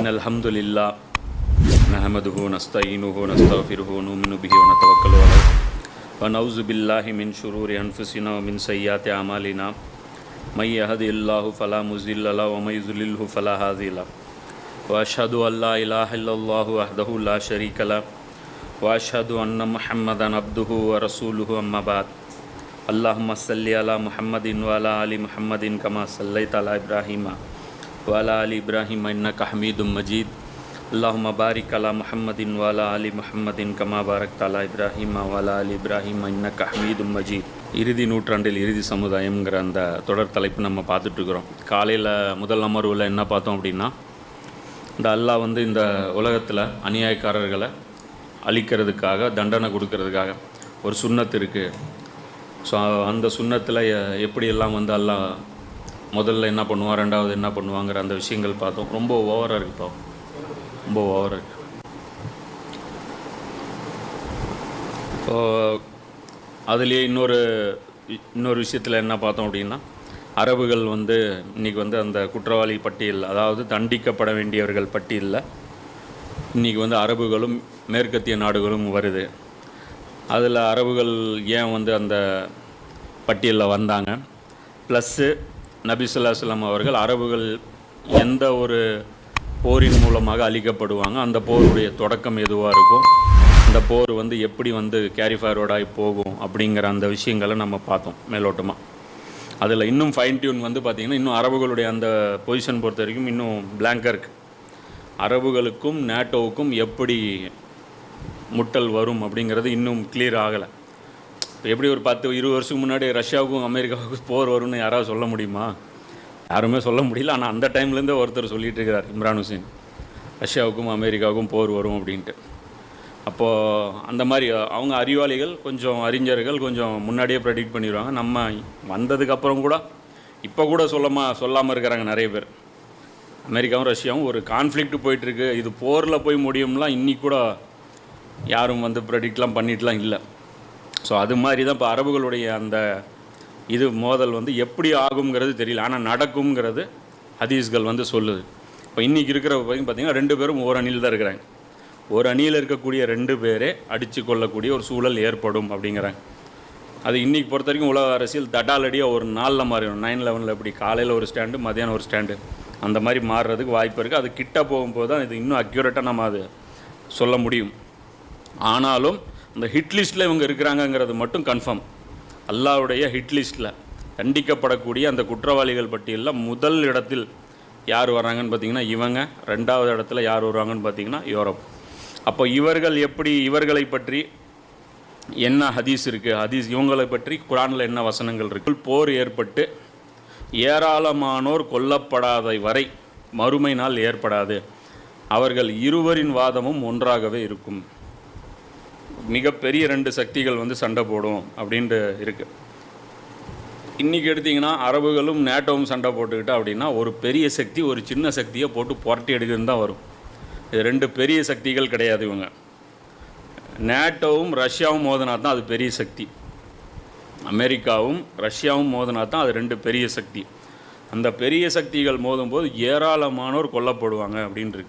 إن الحمد لله نحمده ونستعينه ونستغفره ونؤمن به ونتوكل عليه. ونعوذ بالله من شرور أنفسنا ومن سيئات أعمالنا. من يهد الله فلا مضل له ومن يضلله فلا هادي له. وأشهد أن لا إله إلا الله وحده لا شريك له. وأشهد أن محمدا عبده ورسوله أما بعد. اللهم صل على محمد وعلى آل محمد كما صليت على إبراهيم. वाला अली इब्राहिम इन्नक हमीद मजीद अल्लाहुम बारिक अला महमदिन वाला अली முஹம்மதின் கமா பாரக் தலா இப்ராஹிம் வாலா அலி இப்ராஹிம் இன்னக்க ஹமீது மஜீத் இறுதி நூற்றாண்டில் இறுதி சமுதாயம்ங்கிற அந்த தொடர் தலைப்பு நம்ம பார்த்துட்ருக்குறோம். காலையில் முதல் அமர்வில் என்ன பார்த்தோம் அப்படின்னா இந்த அல்லாஹ் வந்து இந்த உலகத்தில் அநியாயக்காரர்களை அழிக்கிறதுக்காக தண்டனை கொடுக்கறதுக்காக ஒரு சுண்ணத்து இருக்குது ஸோ அந்த சுண்ணத்தில் எப்படியெல்லாம் வந்து அல்லாஹ் முதல்ல என்ன பண்ணுவான் ரெண்டாவது என்ன பண்ணுவாங்கிற அந்த விஷயங்கள் பார்த்தோம். ரொம்ப ஓவராக இருக்குது இப்போ. ரொம்ப ஓவராக இருக்கு. இப்போ அதுலேயே இன்னொரு இன்னொரு விஷயத்தில் என்ன பார்த்தோம் அப்படின்னா அரபுகள் வந்து இன்றைக்கி வந்து அந்த குற்றவாளி பட்டியல் அதாவது தண்டிக்கப்பட வேண்டியவர்கள் பட்டியலில் இன்றைக்கி வந்து அரபுகளும் மேற்கத்திய நாடுகளும் வருது. அதில் அரபுகள் ஏன் வந்து அந்த பட்டியலில் வந்தாங்க? ப்ளஸ்ஸு நபிசுல்லாஸ்லாம் அவர்கள் அரபுகள் எந்த ஒரு போரின் மூலமாக அழிக்கப்படுவாங்க? அந்த போருடைய தொடக்கம் எதுவாக இருக்கும்? அந்த போர் வந்து எப்படி வந்து கேரி ஃபார்வர்டாகி போகும் அப்படிங்கிற அந்த விஷயங்களை நம்ம பார்த்தோம் மேலோட்டமாக அதில் இன்னும் ஃபைன் டியூன் வந்து பார்த்திங்கன்னா இன்னும் அரபுகளுடைய அந்த பொசிஷன் பொறுத்த வரைக்கும் இன்னும் பிளாங்காக இருக்குது அரபுகளுக்கும் நேட்டோவுக்கும் எப்படி முட்டல் வரும் அப்படிங்கிறது இன்னும் கிளியர் ஆகலை. இப்போ எப்படி ஒரு பத்து இருபது வருஷத்துக்கு முன்னாடி ரஷ்யாவுக்கும் அமெரிக்காவுக்கும் போர் வரும்னு யாராவது சொல்ல முடியுமா? யாருமே சொல்ல முடியல. ஆனால் அந்த டைம்லேருந்தே ஒருத்தர் சொல்லிகிட்டு இருக்கிறார் இம்ரான் ஹுசேன். ரஷ்யாவுக்கும் அமெரிக்காவுக்கும் போர் வரும் அப்படின்ட்டு. அப்போது அந்த மாதிரி அவங்க அறிவாளிகள் கொஞ்சம் அறிஞர்கள் கொஞ்சம் முன்னாடியே ப்ரெடிக்ட் பண்ணிடுவாங்க. நம்ம வந்ததுக்கப்புறம் கூட இப்போ கூட சொல்லமா சொல்லாமல் இருக்கிறாங்க நிறைய பேர். அமெரிக்காவும் ரஷ்யாவும் ஒரு கான்ஃப்ளிக்ட் போயிட்டுருக்கு இது போரில் போய் முடியும்லாம் இன்னைக்கு கூட யாரும் வந்து ப்ரெடிக்ட்லாம் பண்ணிட்டுலாம் இல்லை. ஸோ அது மாதிரி தான் இப்போ அரபுகளுடைய அந்த இது மோதல் வந்து எப்படி ஆகுங்கிறது தெரியல. ஆனால் நடக்குங்கிறது ஹதீஸ்கள் வந்து சொல்லுது. இப்போ இன்றைக்கி இருக்கிற வரைக்கும் பார்த்திங்கன்னா ரெண்டு பேரும் ஒரு அணியில் தான் இருக்கிறாங்க. ஒரு அணியில் இருக்கக்கூடிய ரெண்டு பேரே அடித்து கொள்ளக்கூடிய ஒரு சூழல் ஏற்படும் அப்படிங்கிறாங்க. அது இன்றைக்கி பொறுத்த வரைக்கும் உலக அரசியல் தடாலடியாக ஒரு நாளில் மாறிடும். நைன் லெவனில் எப்படி காலையில் ஒரு ஸ்டாண்டு மதியானம் ஒரு ஸ்டாண்டு அந்த மாதிரி மாறுறதுக்கு வாய்ப்பு இருக்குது அது கிட்ட போகும்போது தான் இது இன்னும் அக்யூரேட்டாக நம்ம அது சொல்ல முடியும். ஆனாலும் அந்த ஹிட் லிஸ்ட்டில் இவங்க இருக்கிறாங்கங்கிறது மட்டும் கன்ஃபார்ம் அல்லாவுடைய ஹிட் லிஸ்ட்டில் தண்டிக்கப்படக்கூடிய அந்த குற்றவாளிகள் பட்டியலில் முதல் இடத்தில் யார் வராங்கன்னு பார்த்தீங்கன்னா இவங்க ரெண்டாவது இடத்துல யார் வருவாங்கன்னு பார்த்தீங்கன்னா யூரோப். அப்போ இவர்கள் எப்படி இவர்களை பற்றி என்ன ஹதீஸ் இருக்குது ஹதீஸ் இவங்களை பற்றி குரானில் என்ன வசனங்கள் இருக்கு? போர் ஏற்பட்டு ஏராளமானோர் கொல்லப்படாத வரை மறுமை நாள் ஏற்படாது. அவர்கள் இருவரின் வாதமும் ஒன்றாகவே இருக்கும். மிகப்பெரிய ரெண்டு சக்திகள் வந்து சண்டை போடும் அப்படின்ட்டு இருக்குது இன்றைக்கி எடுத்திங்கன்னா அரபுகளும் நேட்டோவும் சண்டை போட்டுக்கிட்டா அப்படின்னா ஒரு பெரிய சக்தி ஒரு சின்ன சக்தியை போட்டு புரட்டி எடுக்கிறது தான் வரும். இது ரெண்டு பெரிய சக்திகள் கிடையாது இவங்க. நேட்டோவும் ரஷ்யாவும் மோதினா தான் அது பெரிய சக்தி. அமெரிக்காவும் ரஷ்யாவும் மோதினா தான் அது ரெண்டு பெரிய சக்தி. அந்த பெரிய சக்திகள் மோதும்போது ஏராளமானோர் கொல்லப்படுவாங்க அப்படின்ட்டு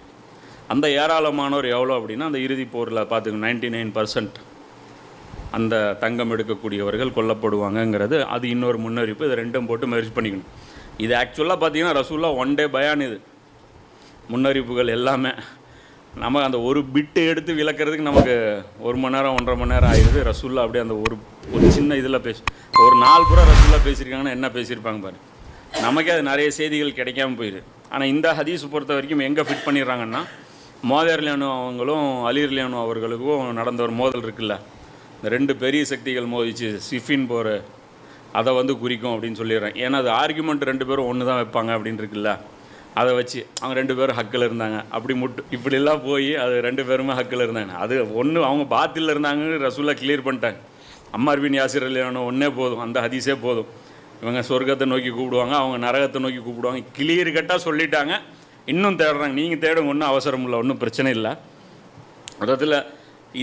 அந்த ஏராளமானோர் எவ்வளோ அப்படின்னா அந்த இறுதிப் போரில் பார்த்துக்கணும் நைன்டி நைன் பர்சன்ட் அந்த தங்கம் எடுக்கக்கூடியவர்கள் கொல்லப்படுவாங்கங்கிறது அது இன்னொரு முன்னறிவிப்பு. இது ரெண்டும் போட்டு மெர்ஜ் பண்ணிக்கணும். இது ஆக்சுவலாக பார்த்தீங்கன்னா ரசூல்லா ஒன் டே பயான் இது. முன்னறிவிப்புகள் எல்லாமே. நம்ம அந்த ஒரு பிட்டு எடுத்து விளக்குறதுக்கு நமக்கு ஒரு மணி நேரம் ஒன்றரை மணி நேரம் ஆயிடுது ரசூல்லா அப்படியே அந்த ஒரு ஒரு சின்ன இதில் பேசி ஒரு நாள் பூரா ரசூல்லா பேசியிருக்காங்கன்னா என்ன பேசியிருப்பாங்க பாரு. நமக்கே அது நிறைய செய்திகள் கிடைக்காம போயிடுது ஆனால் இந்த ஹதீஸ் பொறுத்த வரைக்கும் எங்கே ஃபிட் பண்ணிடுறாங்கன்னா மோதர்லியானு அவங்களும் அலிர்லியானு அவர்களுக்கும் நடந்த ஒரு மோதல் இருக்குல்ல. இந்த ரெண்டு பெரிய சக்திகள் மோதிச்சு சிஃபின் போர் அதை வந்து குறிக்கும் அப்படின்னு சொல்லிடுறேன். ஏன்னா அது ஆர்குமெண்ட் ரெண்டு பேரும் ஒன்று தான் வைப்பாங்க அப்படின்னு இருக்குல்ல. அதை வச்சு அவங்க ரெண்டு பேரும் ஹக்கில் இருந்தாங்க. அப்படி முட்டு இப்படிலாம் போய் அது ரெண்டு பேருமே ஹக்கில் இருந்தாங்க. அது ஒன்று அவங்க பாத்தில் இருந்தாங்கன்னு ரசூலாக கிளியர் பண்ணிட்டாங்க. அம்மார் பின் யாசிர் அலியானோ ஒன்றே போதும். அந்த ஹதீஸே போதும். இவங்க சொர்க்கத்தை நோக்கி கூப்பிடுவாங்க அவங்க நரகத்தை நோக்கி கூப்பிடுவாங்க. கிளியர் கட்டாக சொல்லிட்டாங்க. இன்னும் தேடுறாங்க. நீங்கள் தேடுங்க ஒன்றும் அவசரம் இல்லை ஒன்றும் பிரச்சனை இல்லை. மொத்தத்தில்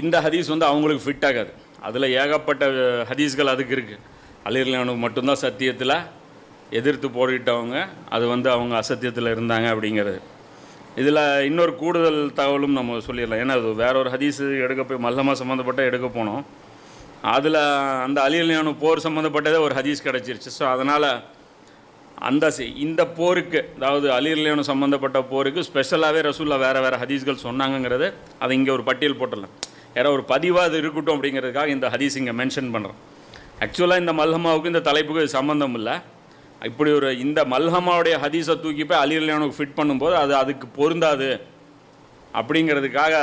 இந்த ஹதீஸ் வந்து அவங்களுக்கு ஃபிட் ஆகாது. அதில் ஏகப்பட்ட ஹதீஸ்கள் அதுக்கு இருக்குது அலிர்லானுக்கு மட்டும்தான் சத்தியத்தில் எதிர்த்து போரிட்டவங்க அது வந்து அவங்க அசத்தியத்தில் இருந்தாங்க அப்படிங்கிறது. இதில் இன்னொரு கூடுதல் தகவலும் நம்ம சொல்லிடலாம். ஏன்னா அது வேற ஒரு ஹதீஸ் எடுக்க போய் மல்லமாக சம்மந்தப்பட்ட எடுக்க போனோம். அதில் அந்த அலியலியான போர் சம்மந்தப்பட்டதே ஒரு ஹதீஸ் கிடச்சிருச்சு. ஸோ அதனால் அந்த இந்த போருக்கு அதாவது அலிர்லேனு சம்மந்தப்பட்ட போருக்கு ஸ்பெஷலாகவே ரசூல்லா வேறு வேறு ஹதீஸ்கள் சொன்னாங்கங்கிறது அதை இங்கே ஒரு பட்டியல் போட்டுடலாம். யாரோ ஒரு பதிவாக அது இருக்கட்டும் அப்படிங்கிறதுக்காக இந்த ஹதீஸ் இங்கே மென்ஷன் பண்ணுறோம் ஆக்சுவலாக இந்த மல்ஹமாவுக்கு இந்த தலைப்புக்கு சம்மந்தம் இல்லை. இப்படி ஒரு இந்த மல்ஹமாவுடைய ஹதீஸை தூக்கி போய் அலிர்லேனுக்கு ஃபிட் பண்ணும்போது அது அதுக்கு பொருந்தாது அப்படிங்கிறதுக்காக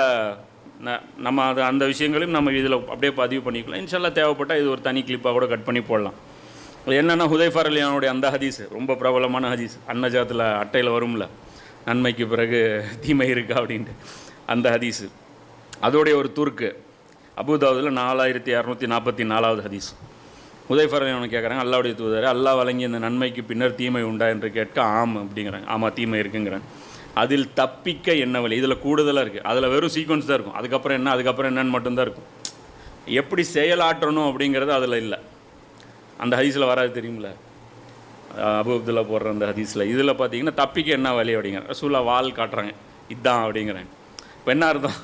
ந- நம்ம அது அந்த விஷயங்களையும் நம்ம இதில் அப்படியே பதிவு பண்ணிக்கலாம். இன்ஷால்லாம் தேவைப்பட்டால் இது ஒரு தனி கிளிப்பாக கூட கட் பண்ணி போடலாம். என்னென்னா ஹுதைஃபார் அலியானுடைய அந்த ஹதீஸ் ரொம்ப பிரபலமான ஹதீஸ். அன்னஜாத்தில் அட்டையில் வரும்ல நன்மைக்கு பிறகு தீமை இருக்கா அப்படின்ட்டு. அந்த ஹதீஸ். அதோடைய ஒரு துருக்கு அபுதாவுதில் நாலாயிரத்தி இரநூத்தி நாற்பத்தி நாலாவது ஹதீஸ். ஹுதைஃபர் அலியானு கேட்குறாங்க அல்லாவுடைய தூதர் அல்லாஹ் வழங்கி இந்த நன்மைக்கு பின்னர் தீமை உண்டா என்று கேட்க ஆம் அப்படிங்கிறாங்க. ஆமாம் தீமை இருக்குங்கிறாங்க. அதில் தப்பிக்க என்ன வழி? இதில் கூடுதலாக இருக்குது அதில் வெறும் சீக்வன்ஸ் தான் இருக்கும். அதுக்கப்புறம் என்ன அதுக்கப்புறம் என்னன்னு மட்டும்தான் இருக்கும். எப்படி செயலாற்றணும் அப்படிங்கிறது அதில் இல்லை. அந்த ஹதீஸில் வராது தெரியுமில்ல அபு அப்துல்லா போடுற அந்த ஹதீஸில். இதில் பார்த்தீங்கன்னா தப்பிக்க என்ன வழி அப்படிங்கிற ரசூலா வால் காட்டுறாங்க. இதான் அப்படிங்கிறேன். இப்போ என்ன அர்த்தம்?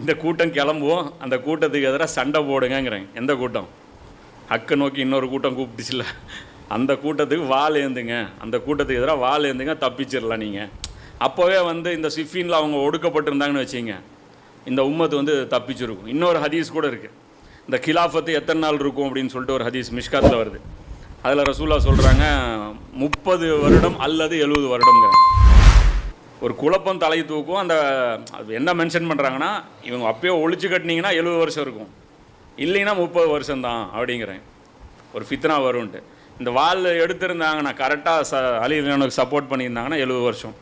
இந்த கூட்டம் கிளம்புவோம் அந்த கூட்டத்துக்கு எதிராக சண்டை போடுங்கங்கிறேன். எந்த கூட்டம்? அக்கை நோக்கி இன்னொரு கூட்டம் கூப்பிட்டுச்சுல. அந்த கூட்டத்துக்கு வால் ஏந்துங்க. அந்த கூட்டத்துக்கு எதிராக வால் ஏந்துங்க தப்பிச்சிடலாம் நீங்கள் அப்போவே வந்து இந்த சிஃபின்ல அவங்க ஒடுக்கப்பட்டிருந்தாங்கன்னு வச்சிங்க இந்த உம்மத்து வந்து தப்பிச்சிருக்கும். இன்னொரு ஹதீஸ் கூட இருக்குது இந்த கிலாஃபத்து எத்தனை நாள் இருக்கும் அப்படின்னு சொல்லிட்டு ஒரு ஹதீஸ் மிஷ்காத்தில் வருது. அதில் ரசூலா சொல்கிறாங்க முப்பது வருடம் அல்லது எழுபது வருடங்கிறாங்க ஒரு குழப்பம் தலை தூக்கும் அந்த அது என்ன மென்ஷன் பண்ணுறாங்கன்னா இவங்க அப்பயே ஒழிச்சு கட்டினீங்கன்னா எழுபது வருஷம் இருக்கும். இல்லைன்னா முப்பது வருஷம்தான் அப்படிங்கிறேன். ஒரு ஃபித்னா வரும்ன்ட்டு. இந்த வால் எடுத்திருந்தாங்கன்னா கரெக்டாக ச அலிலனுக்கு சப்போர்ட் பண்ணியிருந்தாங்கன்னா எழுபது வருஷம்.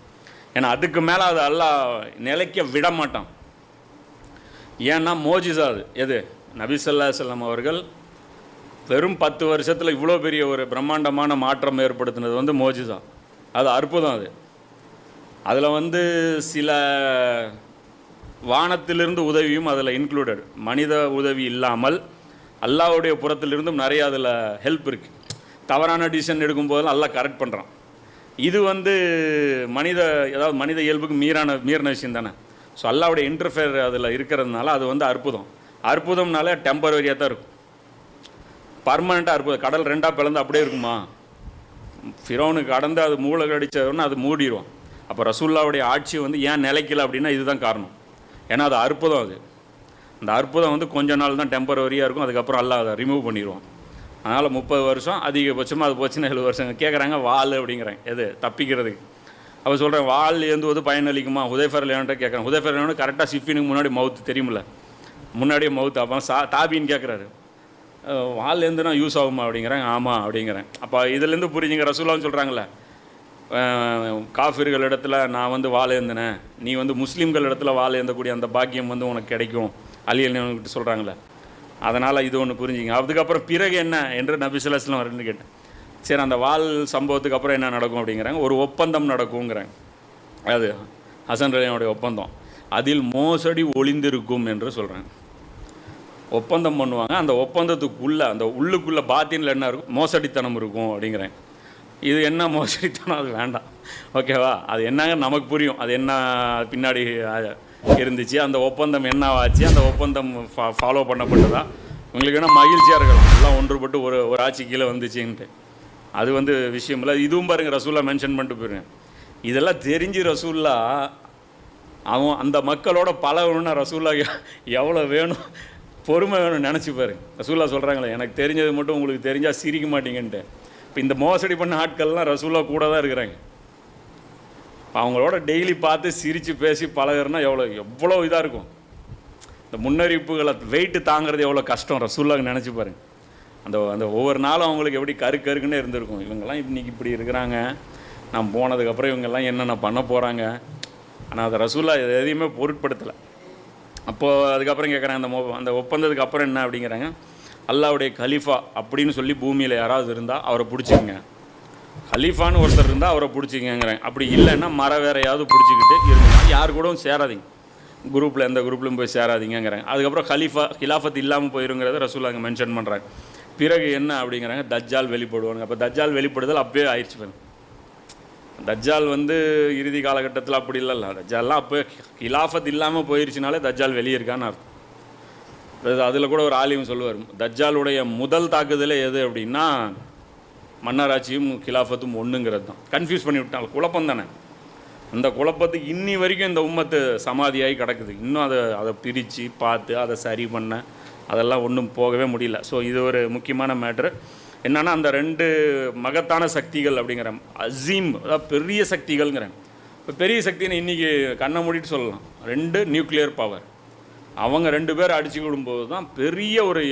ஏன்னா அதுக்கு மேலே அது எல்லாம் நிலைக்க விட மாட்டான். ஏன்னா மோஜிஸா அது. எது? நபிசல்லா செல்லம் அவர்கள் வெறும் பத்து வருஷத்தில் இவ்வளோ பெரிய ஒரு பிரம்மாண்டமான மாற்றம் ஏற்படுத்தினது வந்து மோஜி தான் அது அற்புதம் அது. அதில் வந்து சில வானத்திலிருந்து உதவியும் அதில் இன்க்ளூடட் மனித உதவி இல்லாமல் அல்லாவுடைய புறத்திலிருந்தும் நிறைய அதில் ஹெல்ப் இருக்குது தவறான டிசிஷன் எடுக்கும்போதெல்லாம் நல்லா கரெக்ட் பண்ணுறான் இது வந்து மனித ஏதாவது மனித இயல்புக்கு மீறான மீறின விஷயம் தானே. ஸோ அல்லாவுடைய இன்டர்ஃபேர் அதில் இருக்கிறதுனால அது வந்து அற்புதம். அற்புதம்னால டெம்பரரியாக தான் இருக்கும். பர்மனெண்ட்டாக அற்புதம். கடல் ரெண்டாக பிளந்து அப்படியே இருக்குமா? ஃபிரோனுக்கு கடந்து அது மூளை கடிச்சதுன்னா அது மூடிடும் அப்போ ரசூல்லாவுடைய ஆட்சி வந்து ஏன் நிலைக்கல அப்படின்னா இதுதான் காரணம். ஏன்னா அது அற்புதம் அது. அந்த அற்புதம் வந்து கொஞ்ச நாள் தான் டெம்பரவரியாக இருக்கும். அதுக்கப்புறம் அல்லாஹ் அதை ரிமூவ் பண்ணிடுவோம் அதனால் முப்பது வருஷம் அதிகபட்சமாக அது போச்சுன்னா எழுபது வருஷம். கேட்குறாங்க வால் அப்படிங்கிறேன். எது? தப்பிக்கிறதுக்கு. அப்போ சொல்கிறேன் வால் ஏந்துவது பயனளிக்குமா? உதயஃபர் லேவன்ட்ட கேட்குறேன் உதயஃபர் லேவன் கரெக்டாக சிஃபினுக்கு முன்னாடி மவுத்து தெரியுமில்ல? முன்னாடியே மவுத் அப்போ சா தாபின்னு கேட்குறாரு வால் நான் யூஸ் ஆகுமா? அப்படிங்கிறேன் ஆமாம் அப்படிங்கிறேன். அப்போ இதுலேருந்து புரிஞ்சுங்க ரசூலான்னு சொல்கிறாங்களே காஃபிர்கள் இடத்துல நான் வந்து வால் ஏந்தினேன் நீ வந்து முஸ்லீம்கள் இடத்துல வால் ஏந்தக்கூடிய அந்த பாக்கியம் வந்து உனக்கு கிடைக்கும். அலியல்கிட்ட சொல்கிறாங்களே அதனால் இது ஒன்று புரிஞ்சுங்க. அதுக்கப்புறம் பிறகு என்ன என்று நபி சுல்லாஸ்லாம் வரேன்னு கேட்டேன். சரி அந்த வால் சம்பவத்துக்கு அப்புறம் என்ன நடக்கும்? அப்படிங்கிறாங்க. ஒரு ஒப்பந்தம் நடக்குங்கிறாங்க அது ஹசன் ரலியனுடைய ஒப்பந்தம். அதில் மோசடி ஒளிந்திருக்கும் என்று சொல்கிறாங்க ஒப்பந்தம் பண்ணுவாங்க. அந்த ஒப்பந்தத்துக்குள்ளே அந்த உள்ளுக்குள்ளே பாத்தினில் என்ன இருக்கும்? மோசடித்தனம் இருக்கும் அப்படிங்கிறேன். இது என்ன மோசடித்தனம்? அது வேண்டாம். ஓகேவா? அது என்னங்க நமக்கு புரியும். அது என்ன பின்னாடி இருந்துச்சு? அந்த ஒப்பந்தம் என்னவாச்சு? அந்த ஒப்பந்தம் ஃபா ஃபாலோ பண்ணப்பட்டதா? உங்களுக்கு என்ன மகிழ்ச்சியாக இருக்கலாம். எல்லாம் ஒன்றுபட்டு ஒரு ஒரு ஆட்சி கீழே வந்துச்சுன்ட்டு. அது வந்து விஷயம் இல்லை. இதுவும் பாருங்கள் ரசூல்லா மென்ஷன் பண்ணிட்டு போயிருங்க. இதெல்லாம் தெரிஞ்சு ரசூல்லா அவன் அந்த மக்களோட பழகணும்னா ரசூல்லா எவ்வளோ வேணும்? பொறுமை வேணும்னு நினச்சி பாருங்க. ரசூல்லா சொல்கிறாங்களே எனக்கு தெரிஞ்சது மட்டும் உங்களுக்கு தெரிஞ்சால் சிரிக்க மாட்டீங்கன்ட்டு. இப்போ இந்த மோசடி பண்ண ஆட்கள்லாம் ரசூல்லா கூட தான் இருக்கிறாங்க. அவங்களோட டெய்லி பார்த்து சிரித்து பேசி பழகிறனா எவ்வளோ எவ்வளோ இதாக இருக்கும். இந்த முன்னறிவிப்புகளை வெயிட்டு தாங்கிறது எவ்வளோ கஷ்டம் ரசூல்லாக்கு நினச்சி பாருங்க. அந்த அந்த ஒவ்வொரு நாளும் அவங்களுக்கு எப்படி கரு கருக்குன்னே இருந்திருக்கும். இவங்கெல்லாம் இன்றைக்கி இப்படி இருக்கிறாங்க. நான் போனதுக்கப்புறம் இவங்கெல்லாம் என்னென்ன பண்ண போகிறாங்க ஆனால் அதை ரசூல்லா எதையுமே பொருட்படுத்தலை. அப்போது அதுக்கப்புறம் கேட்குறாங்க அந்த மொ- அந்த ஒப்பந்தத்துக்கு அப்புறம் என்ன? அப்படிங்கிறாங்க. அல்லாவுடைய கலீஃபா அப்படின்னு சொல்லி பூமியில் யாராவது இருந்தால் அவரை பிடிச்சிக்கங்க. கலீஃபான்னு ஒருத்தர் இருந்தால் அவரை பிடிச்சிக்கங்கிறாங்க அப்படி இல்லைன்னா மர வேறையாவது பிடிச்சிக்கிட்டு இருந்தீங்கன்னா யார் கூடவும் சேராதீங்க. குரூப்பில் எந்த குரூப்லையும் போய் சேராதீங்கங்கிறாங்க அதுக்கப்புறம் கலீஃபா கிலாஃபத் இல்லாமல் போயிருங்கிறத ரசூல் அங்கே மென்ஷன் பண்ணுறாங்க பிறகு என்ன அப்படிங்கிறாங்க? தஜ்ஜால் வெளிப்படுவாங்க அப்போ தஜ்ஜால் வெளிப்படுதல் அப்பயே ஆயிடுச்சு பாருங்க. தஜ்ஜால் வந்து இறுதி காலகட்டத்தில் அப்படி இல்லைல்ல. தஜ்ஜால்லாம் அப்போ கிலாஃபத் இல்லாமல் போயிருச்சுனாலே தஜ்ஜால் வெளியே இருக்கான்னு அர்த்தம். அது அதில் கூட ஒரு ஆலிம் சொல்லுவார் தஜ்ஜாலுடைய முதல் தாக்குதலே எது அப்படின்னா மன்னராட்சியும் கிலாஃபத்தும் ஒன்றுங்கிறது தான். கன்ஃபியூஸ் பண்ணி விட்டாங்க குழப்பம் தானே. அந்த குழப்பத்துக்கு இன்னி வரைக்கும் இந்த உம்மத்து சமாதியாகி கிடக்குது. இன்னும் அதை அதை பிரித்து பார்த்து அதை சரி பண்ண அதெல்லாம் ஒன்றும் போகவே முடியல. ஸோ இது ஒரு முக்கியமான மேட்ரு. என்னன்னா அந்த ரெண்டு மகத்தான சக்திகள் அப்படிங்கிற அசீம் அதாவது பெரிய சக்திகள்ங்கிறேன் இப்போ பெரிய சக்தின்னு இன்றைக்கி கண்ணை மூடிட்டு சொல்லலாம். ரெண்டு நியூக்ளியர் பவர் அவங்க ரெண்டு பேர் அடிச்சு விடும்போது தான் பெரிய ஒரு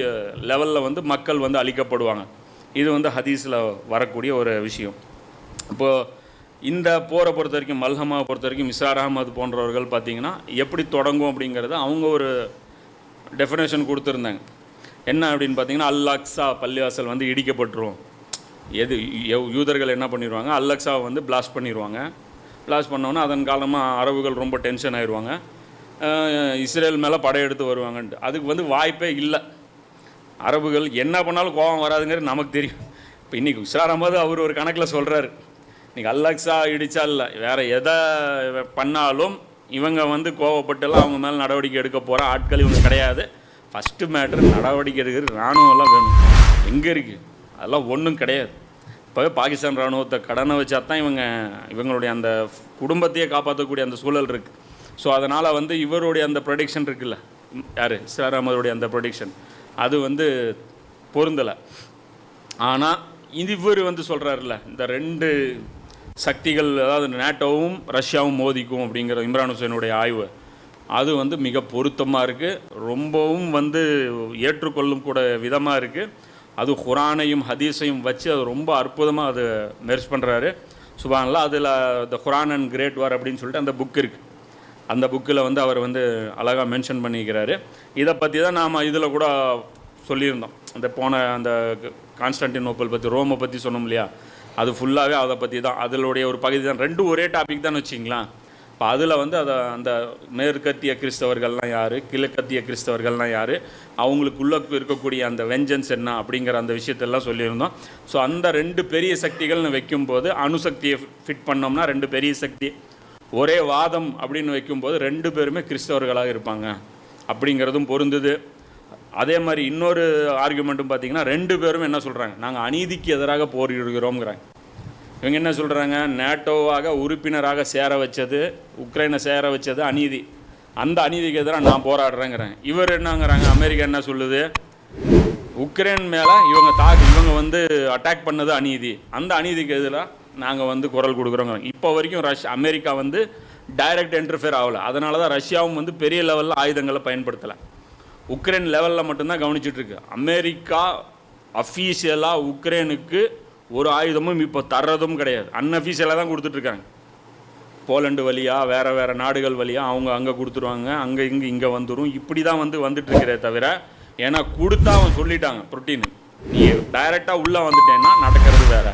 லெவலில் வந்து மக்கள் வந்து அழிக்கப்படுவாங்க. இது வந்து ஹதீஸில் வரக்கூடிய ஒரு விஷயம். இப்போது இந்த போரை பொறுத்த வரைக்கும் மல்ஹமாவை பொறுத்த வரைக்கும் மிசார் அகமது போன்றவர்கள் பார்த்தீங்கன்னா எப்படி தொடங்கும் அப்படிங்கிறத அவங்க ஒரு டெஃபினேஷன் கொடுத்துருந்தாங்க. என்ன அப்படின்னு பார்த்தீங்கன்னா அல்லக்ஸா பள்ளிவாசல் வந்து இடிக்கப்பட்டுரும். எது யூதர்கள் என்ன பண்ணிடுவாங்க அல்லக்ஸாவை வந்து பிளாஸ்ட் பண்ணிடுவாங்க பிளாஸ்ட் பண்ணோன்னே அதன் காலமாக அரபுகள் ரொம்ப டென்ஷன் ஆயிடுவாங்க இஸ்ரேல் மேலே படையெடுத்து வருவாங்கன்ட்டு. அதுக்கு வந்து வாய்ப்பே இல்லை. அரபுகள் என்ன பண்ணாலும் கோபம் வராதுங்கிறது நமக்கு தெரியும். இப்போ இன்றைக்கி உஷாரம்போது அவர் ஒரு கணக்கில் சொல்கிறாரு இன்றைக்கி அல்லக்ஸா இடித்தா இல்லை. வேறு எதை பண்ணாலும் இவங்க வந்து கோவப்பட்டெல்லாம் அவங்க மேலே நடவடிக்கை எடுக்க போகிற ஆட்கள் இவங்க கிடையாது. ஃபஸ்ட்டு மேட்ரு நடவடிக்கை எடுக்கிறது இராணுவம்லாம் வேணும். எங்கே இருக்குது அதெல்லாம் ஒன்றும் கிடையாது. இப்போவே பாகிஸ்தான் இராணுவத்தை கடனை வச்சா தான் இவங்க இவங்களுடைய அந்த குடும்பத்தையே காப்பாற்றக்கூடிய அந்த சூழல் இருக்குது ஸோ அதனால் வந்து இவருடைய அந்த ப்ரொடிக்ஷன் இருக்குல்ல. யார்? சார் அமருடைய அந்த ப்ரொடிக்ஷன் அது வந்து பொருந்தலை. ஆனால் இது இவர் வந்து சொல்கிறாருல்ல இந்த ரெண்டு சக்திகள் அதாவது நேட்டோவும் ரஷ்யாவும் மோதிக்கும் அப்படிங்கிற இம்ரான் ஹுசேனுடைய ஆய்வு. அது வந்து மிக பொருத்தமாக இருக்குது ரொம்பவும் வந்து ஏற்றுக்கொள்ளும் கூட விதமாக இருக்குது அது குரானையும் ஹதீஸையும் வச்சு அது ரொம்ப அற்புதமாக அது மெர்ச் பண்ணுறாரு சுபான்லாம் அதில் த குரான் அண்ட் கிரேட் வார் அப்படின்னு சொல்லிட்டு அந்த புக் இருக்குது அந்த புக்கில் வந்து அவர் வந்து அழகாக மென்ஷன் பண்ணிக்கிறாரு. இதை பற்றி தான் நாம் இதில் கூட சொல்லியிருந்தோம். அந்த போன அந்த கான்ஸ்டன்டினோப்பல் பற்றி ரோமை பற்றி சொன்னோம் இல்லையா? அது ஃபுல்லாகவே அதை பற்றி தான். அதிலுடைய ஒரு பகுதி தான். ரெண்டும் ஒரே டாபிக் தான் வச்சிங்களேன். அப்போ அதில் வந்து அதை அந்த மேற்கத்திய கிறிஸ்தவர்கள்லாம் யார்? கிழக்கத்திய கிறிஸ்தவர்கள்லாம் யார்? அவங்களுக்குள்ளே இருக்கக்கூடிய அந்த வெஞ்சன்ஸ் என்ன அப்படிங்கிற அந்த விஷயத்தெல்லாம் சொல்லியிருந்தோம். ஸோ அந்த ரெண்டு பெரிய சக்திகள்னு வைக்கும்போது அணுசக்தியை ஃபிட் பண்ணோம்னா ரெண்டு பெரிய சக்தி. ஒரே வாதம் அப்படின்னு வைக்கும்போது ரெண்டு பேருமே கிறிஸ்தவர்களாக இருப்பாங்க. அப்படிங்கிறதும் பொருந்துது. அதே மாதிரி இன்னொரு ஆர்குமெண்ட்டும் பார்த்தீங்கன்னா ரெண்டு பேரும் என்ன சொல்கிறாங்க நாங்கள் அநீதிக்கு எதிராக போரிடுகிறோங்கிறாங்க இவங்க என்ன சொல்கிறாங்க நேட்டோவாக உறுப்பினராக சேர வச்சது உக்ரைனை சேர வச்சது அநீதி. அந்த அநீதிக்கு எதிராக நான் போராடுறேங்கிறேன். இவர் என்னங்கிறாங்க? அமெரிக்கா என்ன சொல்லுது? உக்ரைன் மேலே இவங்க தாக்கு இவங்க வந்து அட்டாக் பண்ணது அநீதி. அந்த அநீதிக்கு எதிராக நாங்கள் வந்து குரல் கொடுக்குறோங்க இப்போ வரைக்கும் ரஷ் அமெரிக்கா வந்து டைரக்ட் இன்டர்ஃபியர் ஆகலை. அதனால தான் ரஷ்யாவும் வந்து பெரிய லெவலில் ஆயுதங்களை பயன்படுத்தலை. உக்ரைன் லெவலில் மட்டும்தான் கவனிச்சிட்ருக்கு அமெரிக்கா அஃபீஷியலாக உக்ரைனுக்கு ஒரு ஆயுதமும் இப்போ தர்றதும் கிடையாது. அன்அஃபீஷியலாக தான் கொடுத்துட்ருக்காங்க. போலண்டு வழியாக வேறு வேறு நாடுகள் வழியாக அவங்க அங்கே கொடுத்துருவாங்க. அங்கே இங்கே இங்கே வந்துடும் இப்படி தான் வந்து வந்துட்டுருக்கிறே தவிர ஏன்னா கொடுத்தா அவன் சொல்லிட்டாங்க புரோட்டீன். நீ டைரெக்டாக உள்ளே வந்துட்டேன்னா நடக்கிறது வேறு.